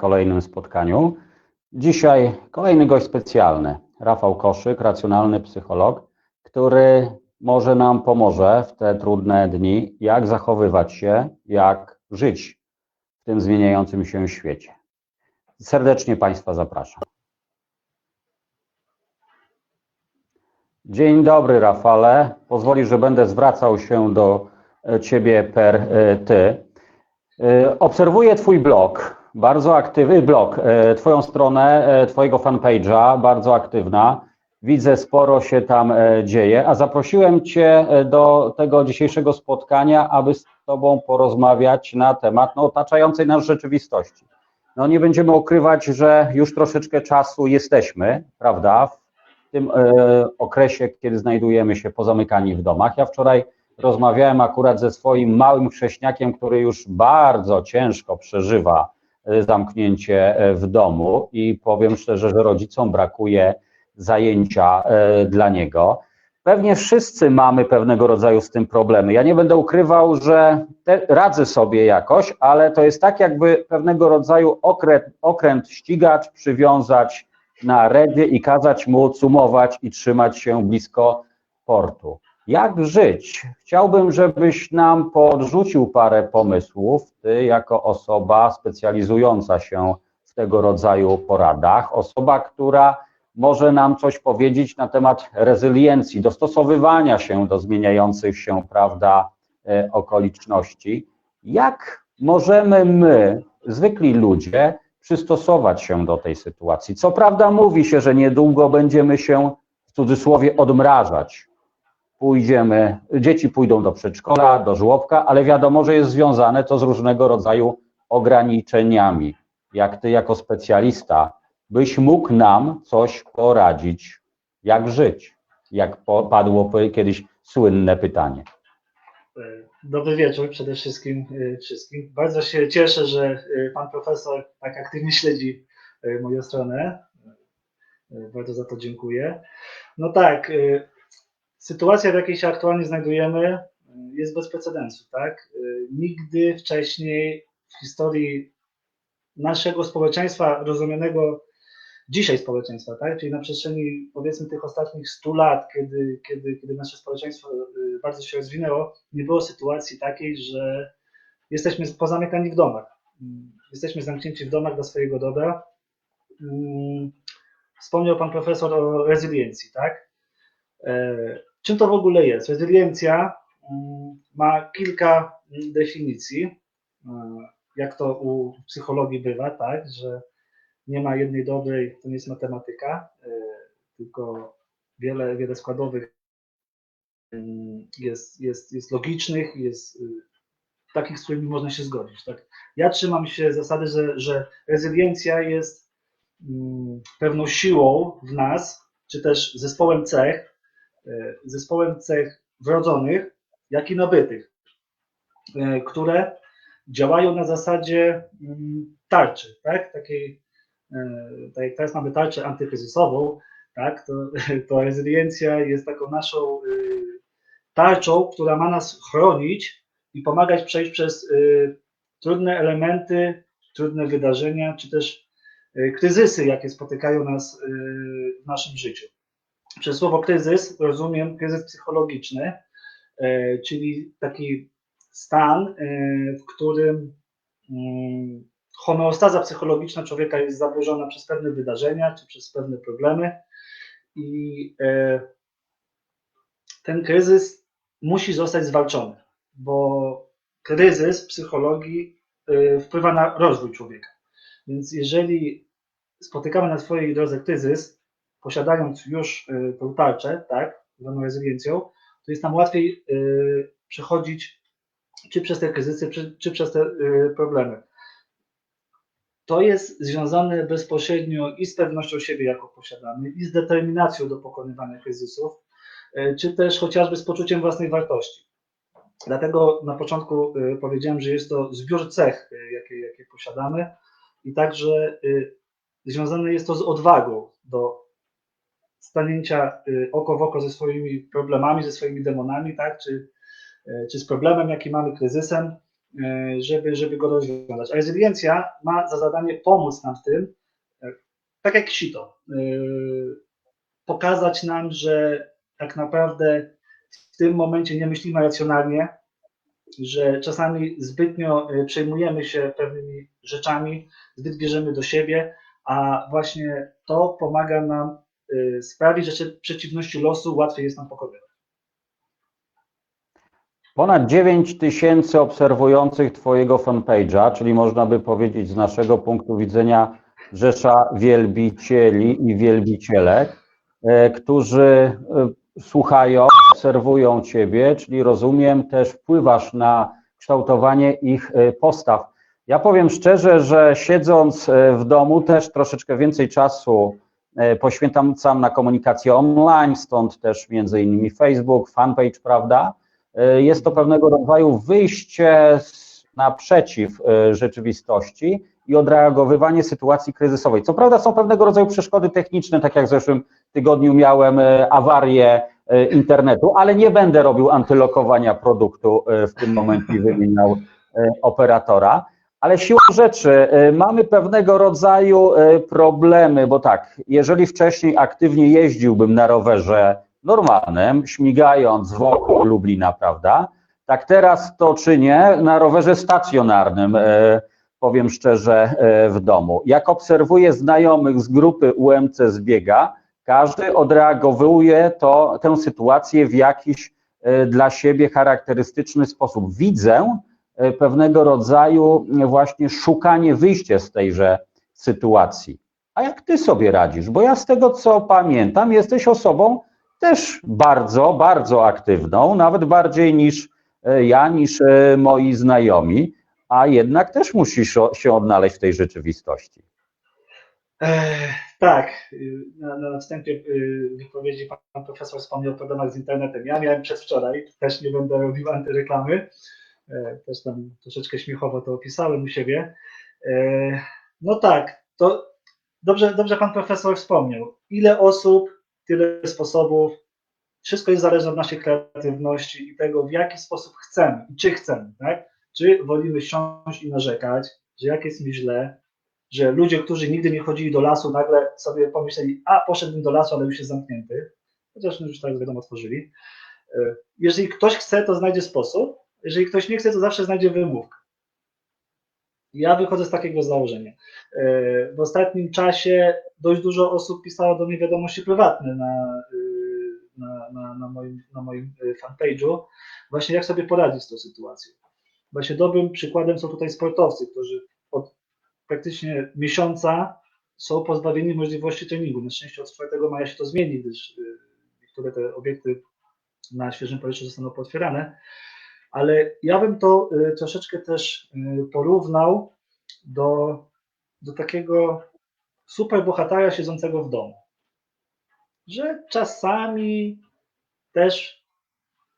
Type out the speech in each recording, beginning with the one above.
kolejnym spotkaniu. Dzisiaj kolejny gość specjalny, Rafał Koszyk, racjonalny psycholog, który może nam pomoże w te trudne dni, jak zachowywać się, jak żyć w tym zmieniającym się świecie. Serdecznie Państwa zapraszam. Dzień dobry, Rafale. Pozwoli, że będę zwracał się do e, Ciebie per e, Ty. E, Obserwuję Twój blog, bardzo aktywny blog, e, Twoją stronę, e, Twojego fanpage'a, bardzo aktywna. Widzę, sporo się tam e, dzieje, a zaprosiłem Cię do tego dzisiejszego spotkania, aby z Tobą porozmawiać na temat no, otaczającej nas rzeczywistości. No nie będziemy ukrywać, że już troszeczkę czasu jesteśmy, prawda, w tym okresie, kiedy znajdujemy się pozamykani w domach. Ja wczoraj rozmawiałem akurat ze swoim małym chrześniakiem, który już bardzo ciężko przeżywa zamknięcie e, w domu i powiem szczerze, że rodzicom brakuje zajęcia e, dla niego. Pewnie wszyscy mamy pewnego rodzaju z tym problemy. Ja nie będę ukrywał, że te, radzę sobie jakoś, ale to jest tak jakby pewnego rodzaju okręt, okręt ścigacz przywiązać na redzie i kazać mu cumować i trzymać się blisko portu. Jak żyć? Chciałbym, żebyś nam podrzucił parę pomysłów. Ty, jako osoba specjalizująca się w tego rodzaju poradach, osoba, która może nam coś powiedzieć na temat rezyliencji, dostosowywania się do zmieniających się, prawda, e, okoliczności. Jak możemy my, zwykli ludzie, przystosować się do tej sytuacji? Co prawda mówi się, że niedługo będziemy się w cudzysłowie odmrażać. Pójdziemy, dzieci pójdą do przedszkola, do żłobka, ale wiadomo, że jest związane to z różnego rodzaju ograniczeniami. Jak ty jako specjalista byś mógł nam coś poradzić, jak żyć, jak padło kiedyś słynne pytanie. Dobry wieczór przede wszystkim y, wszystkim. Bardzo się cieszę, że y, pan profesor tak aktywnie śledzi y, moją stronę. Bardzo za to dziękuję. No tak, sytuacja, w jakiej się aktualnie znajdujemy, y, jest bez precedensu, tak? Y, Nigdy wcześniej w historii naszego społeczeństwa, rozumianego dzisiaj społeczeństwa, tak? Czyli na przestrzeni powiedzmy tych ostatnich 100 lat, kiedy, kiedy, kiedy nasze społeczeństwo y, bardzo się rozwinęło, nie było sytuacji takiej, że jesteśmy pozamykani w domach. Jesteśmy zamknięci w domach dla swojego dobra. Wspomniał pan profesor o rezyliencji, tak? Czym to w ogóle jest? Rezyliencja mm, ma kilka mm, definicji, e, jak to u psychologii bywa, tak? Że nie ma jednej dobrej, to nie jest matematyka, e, tylko wiele, wiele składowych mm, jest, jest, jest logicznych, jest y, takich, z którymi można się zgodzić. Tak? Ja trzymam się zasady, że, że rezyliencja jest pewną siłą w nas, czy też zespołem cech, zespołem cech wrodzonych, jak i nabytych, e, które działają na zasadzie mm, tarczy, tak? Takiej, e, tak teraz mamy tarczę antykryzysową, tak? To, to rezyliencja jest taką naszą y, tarczą, która ma nas chronić i pomagać przejść przez y, trudne elementy, trudne wydarzenia, czy też y, kryzysy, jakie spotykają nas w naszym życiu. Przez słowo kryzys rozumiem kryzys psychologiczny, e, czyli taki stan, e, w którym mm, homeostaza psychologiczna człowieka jest zaburzona przez pewne wydarzenia czy przez pewne problemy i e, ten kryzys musi zostać zwalczony, bo kryzys psychologii wpływa na rozwój człowieka. Więc jeżeli spotykamy na swojej drodze kryzys, posiadając już y, tą tarczę, tak, zwaną rezyliencją, to jest nam łatwiej y, przechodzić czy przez te kryzysy, czy, przez te y, problemy. To jest związane bezpośrednio i z pewnością siebie, jaką posiadamy, i z determinacją do pokonywania kryzysów, czy też chociażby z poczuciem własnej wartości. Dlatego na początku powiedziałem, że jest to zbiór cech, jakie, jakie posiadamy, i także związane jest to z odwagą do stanięcia y, oko w oko ze swoimi problemami, ze swoimi demonami, tak? czy, y, czy z problemem, jaki mamy, kryzysem, e, żeby, żeby go rozwiązać. A rezyliencja ma za zadanie pomóc nam w tym, tak jak sito, pokazać nam, że tak naprawdę w tym momencie nie myślimy racjonalnie, że czasami zbytnio przejmujemy się pewnymi rzeczami, zbyt bierzemy do siebie, a właśnie to pomaga nam e, sprawić, że przeciwności losu łatwiej jest nam pokonywać. Ponad 9 tysięcy obserwujących Twojego fanpage'a, czyli można by powiedzieć z naszego punktu widzenia rzesza wielbicieli i wielbicielek, e, którzy e, słuchają, obserwują Ciebie, czyli rozumiem też wpływasz na kształtowanie ich e, postaw. Ja powiem szczerze, że siedząc w domu też troszeczkę więcej czasu poświęcam sam na komunikację online, stąd też między innymi Facebook, fanpage, prawda? E, Jest to pewnego rodzaju wyjście naprzeciw e, rzeczywistości i odreagowywanie sytuacji kryzysowej. Co prawda są pewnego rodzaju przeszkody techniczne, tak jak w zeszłym tygodniu miałem e, awarię e, internetu, ale nie będę robił antylokowania produktu e, w tym momencie i wymieniał e, operatora. Ale siłą rzeczy e, mamy pewnego rodzaju e, problemy, bo tak, jeżeli wcześniej aktywnie jeździłbym na rowerze normalnym, śmigając wokół Lublina, prawda? Tak teraz to czynię na rowerze stacjonarnym, e, powiem szczerze, w domu. Jak obserwuję znajomych z grupy UMC Zbiega, każdy odreagowuje to, tę sytuację w jakiś dla siebie charakterystyczny sposób. Widzę pewnego rodzaju e, właśnie szukanie wyjścia z tejże sytuacji. A jak ty sobie radzisz? Bo ja z tego co pamiętam, jesteś osobą też bardzo, bardzo aktywną, nawet bardziej niż e, ja, niż e, moi znajomi, a jednak też musisz się odnaleźć w tej rzeczywistości. Tak, na, na wstępie y, wypowiedzi pan, profesor wspomniał o problemach z internetem. Ja miałem przedwczoraj, też nie będę robił antyreklamy, e, też tam troszeczkę śmiechowo to opisałem u siebie. E, No tak, to dobrze, dobrze pan profesor wspomniał. Ile osób, tyle sposobów, wszystko jest zależne od naszej kreatywności i tego, w jaki sposób chcemy i czy chcemy, tak? Czy wolimy siąść i narzekać, że jak jest mi źle, że ludzie, którzy nigdy nie chodzili do lasu, nagle sobie pomyśleli, a poszedłbym do lasu, ale już jest zamknięty, chociaż już tak wiadomo otworzyli. E, Jeżeli ktoś chce, to znajdzie sposób, jeżeli ktoś nie chce, to zawsze znajdzie wymówkę. Ja wychodzę z takiego założenia. E, W ostatnim czasie dość dużo osób pisało do mnie wiadomości prywatne na, y, na, na, na moim, na moim y, fanpage'u, właśnie jak sobie poradzić z tą sytuacją. Właśnie dobrym przykładem są tutaj sportowcy, którzy od praktycznie miesiąca są pozbawieni możliwości treningu. Na szczęście od 4 maja się to zmieni, gdyż niektóre te obiekty na świeżym powietrzu zostaną pootwierane. Ale ja bym to y, troszeczkę też y, porównał do, do takiego superbohatera siedzącego w domu. Że czasami też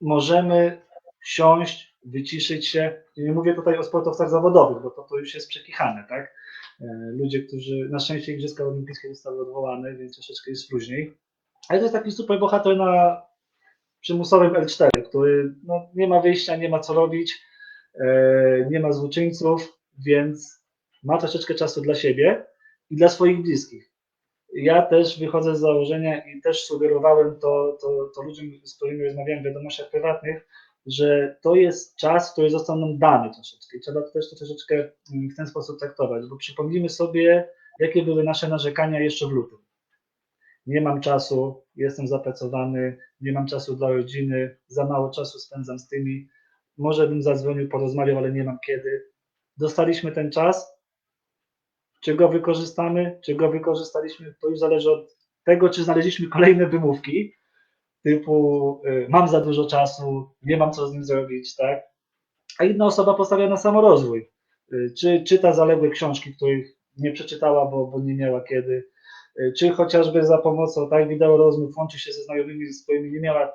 możemy siąść, wyciszyć się. Nie mówię tutaj o sportowcach zawodowych, bo to, to już jest przekichane, tak? E, Ludzie, którzy na szczęście Igrzyska Olimpijskie zostały odwołane, więc troszeczkę jest później. Ale to jest taki super bohater na przymusowym L4, który no, nie ma wyjścia, nie ma co robić, e, nie ma złoczyńców, więc ma troszeczkę czasu dla siebie i dla swoich bliskich. Ja też wychodzę z założenia i też sugerowałem to, to, to ludziom, z którymi rozmawiałem w wiadomościach prywatnych, że to jest czas, który został nam dany troszeczkę i trzeba też to troszeczkę mm, w ten sposób traktować, bo przypomnijmy sobie, jakie były nasze narzekania jeszcze w lutym. Nie mam czasu, jestem zapracowany, nie mam czasu dla rodziny, za mało czasu spędzam z tymi, może bym zadzwonił, porozmawiał, ale nie mam kiedy. Dostaliśmy ten czas, czy go wykorzystamy, czy go wykorzystaliśmy, to już zależy od tego, czy znaleźliśmy kolejne wymówki, typu y, mam za dużo czasu, nie mam co z nim zrobić, tak? A inna osoba postawia na samorozwój. Y, Czy czyta zaległe książki, których nie przeczytała, bo, bo nie miała kiedy, czy chociażby za pomocą tak, wideo rozmów łączy się ze znajomymi, z którymi nie miała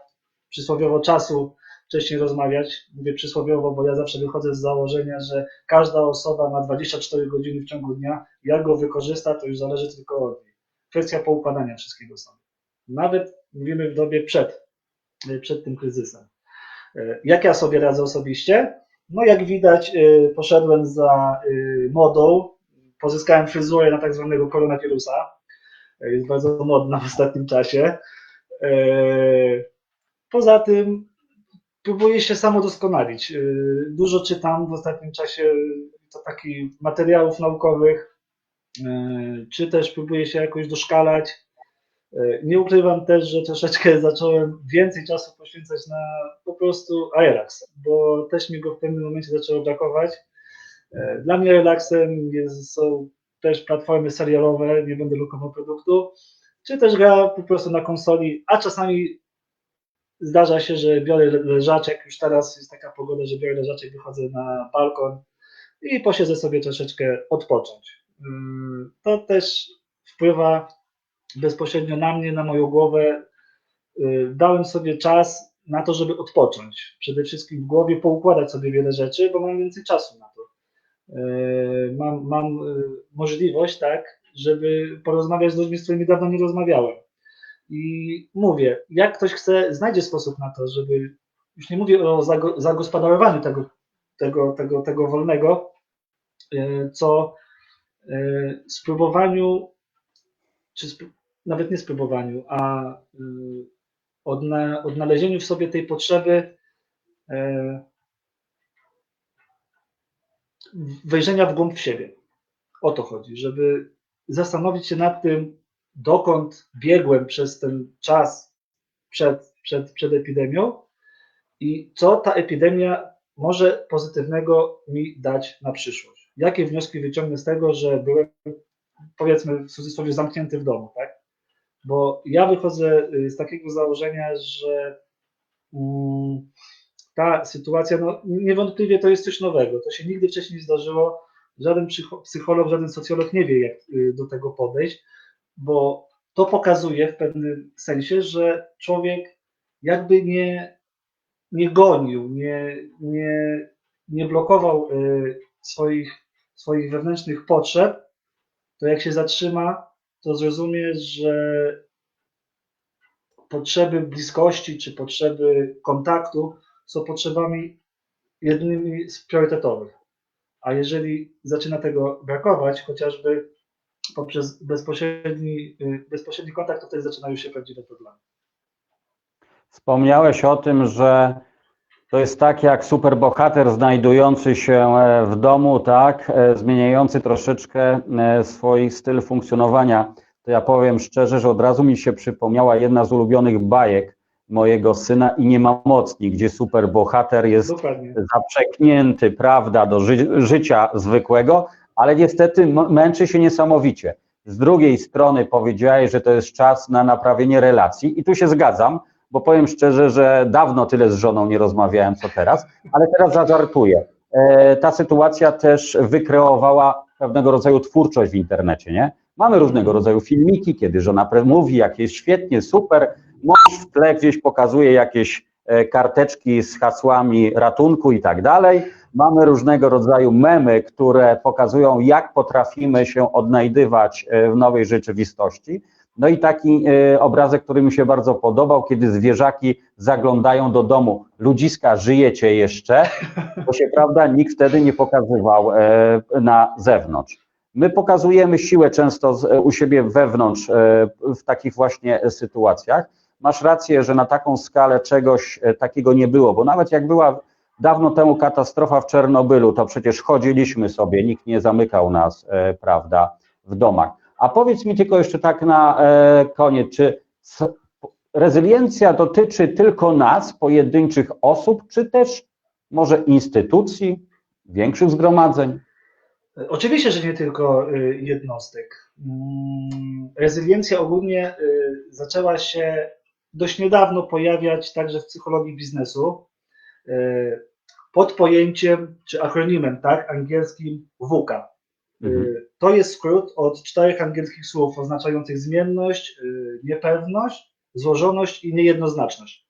przysłowiowo czasu wcześniej rozmawiać. Mówię przysłowiowo, bo ja zawsze wychodzę z założenia, że każda osoba ma 24 godziny w ciągu dnia. Jak go wykorzysta, to już zależy tylko od niej. Kwestia poukładania wszystkiego sobie. Nawet mówimy w dobie przed, przed tym kryzysem. E, Jak ja sobie radzę osobiście? No jak widać, poszedłem za modą, pozyskałem fryzurę na tak zwanego koronawirusa. Jest bardzo modna w ostatnim czasie. Y, Poza tym próbuję się samo doskonalić. Y, Dużo czytam w ostatnim czasie to takich materiałów naukowych, y, czy też próbuję się jakoś doszkalać. Nie ukrywam też, że troszeczkę zacząłem więcej czasu poświęcać na po prostu relax, bo też mi go w pewnym momencie zaczęło brakować. Dla mnie relaksem są też platformy serialowe, nie będę lokował produktu, czy też gra po prostu na konsoli, a czasami zdarza się, że biorę le- leżaczek, już teraz jest taka pogoda, że biorę leżaczek, wychodzę na balkon i posiedzę sobie troszeczkę odpocząć. Ym, To też wpływa bezpośrednio na mnie, na moją głowę. Y, Dałem sobie czas na to, żeby odpocząć. Przede wszystkim w głowie poukładać sobie wiele rzeczy, bo mam więcej czasu na Mam, mam y, możliwość, tak, żeby porozmawiać z ludźmi, z którymi dawno nie rozmawiałem. I mówię, jak ktoś chce, znajdzie sposób na to, żeby, już nie mówię o zago, zagospodarowaniu tego, tego, tego, tego wolnego, y, co spróbowaniu, czy nawet nie spróbowaniu, a odna, odnalezieniu w sobie tej potrzeby wejrzenia w głąb siebie. O to chodzi, żeby zastanowić się nad tym, dokąd biegłem przez ten czas przed, przed, przed epidemią i co ta epidemia może pozytywnego mi dać na przyszłość. Jakie wnioski wyciągnę z tego, że byłem, powiedzmy, w cudzysłowie, zamknięty w domu, tak? Bo ja wychodzę y, z takiego założenia, że mm, ta sytuacja, no niewątpliwie to jest coś nowego. To się nigdy wcześniej nie zdarzyło. Żaden psycho- psycholog, żaden socjolog nie wie, jak y, do tego podejść, bo to pokazuje w pewnym sensie, że człowiek jakby nie, nie gonił, nie, nie, nie blokował y, swoich, swoich wewnętrznych potrzeb, to jak się zatrzyma, to zrozumie, że potrzeby bliskości czy potrzeby kontaktu są potrzebami jednymi z priorytetowych. A jeżeli zaczyna tego brakować, chociażby poprzez bezpośredni, y, bezpośredni kontakt, to wtedy zaczynają się prawdziwe problemy. Wspomniałeś o tym, że to jest tak jak superbohater znajdujący się e, w domu, tak, e, zmieniający troszeczkę e, swój styl funkcjonowania. To ja powiem szczerze, że od razu mi się przypomniała jedna z ulubionych bajek mojego syna i nie ma mocni, gdzie superbohater jest Dokładnie. zaprzeknięty, prawda, do ży życia zwykłego, ale niestety męczy się niesamowicie. Z drugiej strony powiedziałeś, że to jest czas na naprawienie relacji i tu się zgadzam, bo powiem szczerze, że dawno tyle z żoną nie rozmawiałem, co teraz, ale teraz zażartuję. E, ta sytuacja też wykreowała pewnego rodzaju twórczość w internecie, nie? Mamy różnego rodzaju filmiki, kiedy żona mówi, jak jest świetnie, super, w tle gdzieś pokazuje jakieś e, karteczki z hasłami ratunku i tak dalej. Mamy różnego rodzaju memy, które pokazują, jak potrafimy się odnajdywać e, w nowej rzeczywistości. No i taki e, obrazek, który mi się bardzo podobał, kiedy zwierzaki zaglądają do domu. Ludziska, żyjecie jeszcze? Bo się, prawda, nikt wtedy nie pokazywał na zewnątrz. My pokazujemy siłę często u siebie wewnątrz w takich właśnie sytuacjach. Masz rację, że na taką skalę czegoś e, takiego nie było, bo nawet jak była dawno temu katastrofa w Czernobylu, to przecież chodziliśmy sobie, nikt nie zamykał nas, e, prawda, w domach. A powiedz mi tylko jeszcze tak na e, koniec, czy rezyliencja dotyczy tylko nas, pojedynczych osób, czy też może instytucji, większych zgromadzeń? Oczywiście, że nie tylko y, jednostek. Mm, Rezyliencja ogólnie y, zaczęła się dość niedawno pojawiać także w psychologii biznesu y, pod pojęciem czy akronimem, tak, angielskim WUKA. Mhm. Y, To jest skrót od czterech angielskich słów oznaczających zmienność, y, niepewność, złożoność i niejednoznaczność.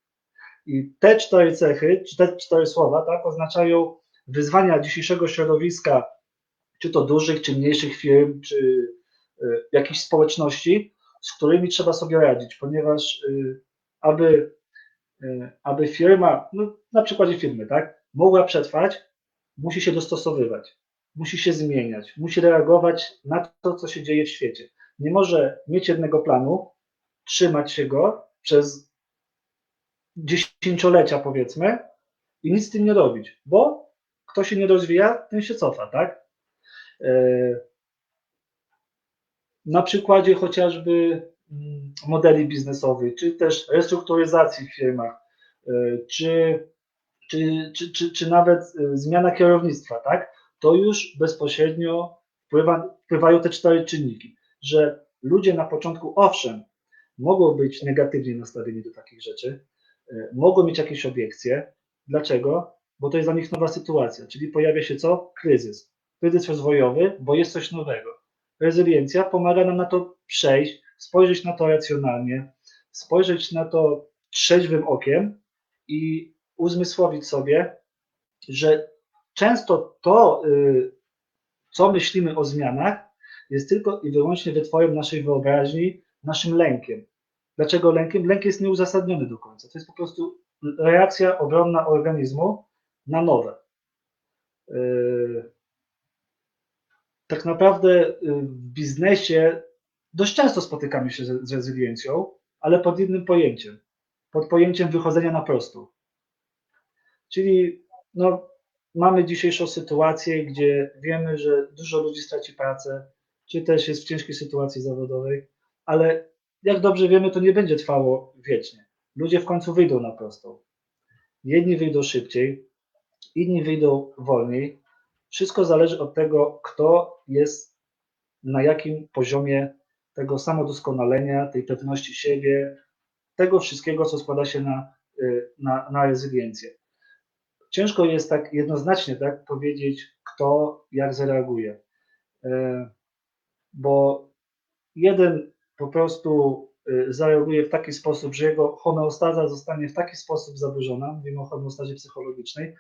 I te cztery cechy, czy te cztery słowa, tak, oznaczają wyzwania dzisiejszego środowiska, czy to dużych, czy mniejszych firm, czy jakichś społeczności, z którymi trzeba sobie radzić, ponieważ aby, y, aby firma, no, na przykładzie firmy, tak, mogła przetrwać, musi się dostosowywać, musi się zmieniać, musi reagować na to, co się dzieje w świecie. Nie może mieć jednego planu, trzymać się go przez dziesięciolecia, powiedzmy, i nic z tym nie robić, bo kto się nie rozwija, ten się cofa, tak? E, Na przykładzie chociażby modeli biznesowych, czy też restrukturyzacji w firmach, e, czy, czy, czy, czy, czy nawet e, zmiana kierownictwa, tak? To już bezpośrednio wpływa, wpływają te cztery czynniki, że ludzie na początku, owszem, mogą być negatywnie nastawieni do takich rzeczy, e, mogą mieć jakieś obiekcje. Dlaczego? Bo to jest dla nich nowa sytuacja, czyli pojawia się co? Kryzys. Kryzys rozwojowy, bo jest coś nowego. Rezyliencja pomaga nam na to przejść, spojrzeć na to racjonalnie, spojrzeć na to trzeźwym okiem i uzmysłowić sobie, że często to, y, co myślimy o zmianach, jest tylko i wyłącznie wytworem naszej wyobraźni, naszym lękiem. Dlaczego lękiem? Lęk jest nieuzasadniony do końca. To jest po prostu reakcja obronna organizmu na nowe. Yy, Tak naprawdę yy, w biznesie dość często spotykamy się z z rezyliencją, ale pod innym pojęciem. Pod pojęciem wychodzenia na prostą. Czyli no, mamy dzisiejszą sytuację, gdzie wiemy, że dużo ludzi straci pracę, czy też jest w ciężkiej sytuacji zawodowej, ale jak dobrze wiemy, to nie będzie trwało wiecznie. Ludzie w końcu wyjdą na prostą. Jedni wyjdą szybciej, inni wyjdą wolniej. Wszystko zależy od tego, kto jest na jakim poziomie tego samodoskonalenia, tej pewności siebie, tego wszystkiego, co składa się na, y, na, na rezyliencję. Ciężko jest tak jednoznacznie tak, powiedzieć, kto jak zareaguje. E, Bo jeden po prostu y, zareaguje w taki sposób, że jego homeostaza zostanie w taki sposób zaburzona, mówimy o homeostazie psychologicznej,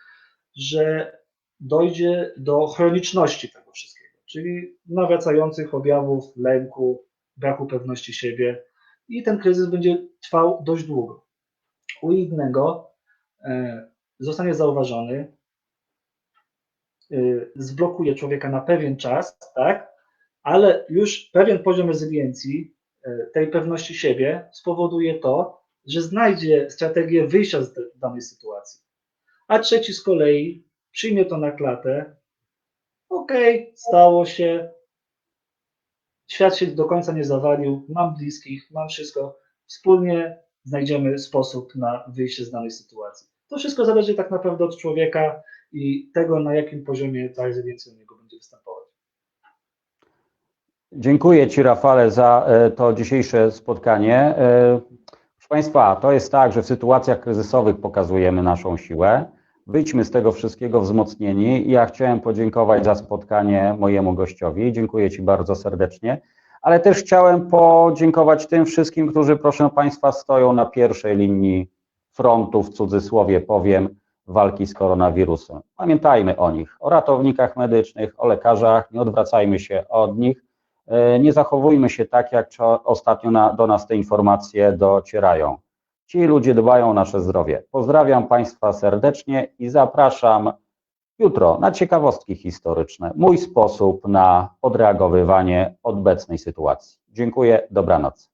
że dojdzie do chroniczności tego wszystkiego, czyli nawracających objawów lęku, braku pewności siebie i ten kryzys będzie trwał dość długo. U innego e, zostanie zauważony, y, zblokuje człowieka na pewien czas, tak, ale już pewien poziom rezyliencji, e, tej pewności siebie spowoduje to, że znajdzie strategię wyjścia z danej sytuacji. A trzeci z kolei przyjmie to na klatę. Okej, stało się. Świat się do końca nie zawalił. Mam bliskich, mam wszystko. Wspólnie znajdziemy sposób na wyjście z danej sytuacji. To wszystko zależy tak naprawdę od człowieka i tego, na jakim poziomie ta rezyliencja u niego będzie występować. Dziękuję Ci, Rafale, za e, to dzisiejsze spotkanie. E, Proszę Państwa, to jest tak, że w sytuacjach kryzysowych pokazujemy naszą siłę. Wyjdźmy z tego wszystkiego wzmocnieni. Ja chciałem podziękować za spotkanie mojemu gościowi. Dziękuję Ci bardzo serdecznie. Ale też chciałem podziękować tym wszystkim, którzy, proszę Państwa, stoją na pierwszej linii frontu, w cudzysłowie powiem, walki z koronawirusem. Pamiętajmy o nich, o ratownikach medycznych, o lekarzach, nie odwracajmy się od nich. E, Nie zachowujmy się tak, jak ostatnio na, do nas te informacje docierają. Ci ludzie dbają o nasze zdrowie. Pozdrawiam Państwa serdecznie i zapraszam jutro na ciekawostki historyczne. Mój sposób na odreagowywanie obecnej sytuacji. Dziękuję, dobranoc.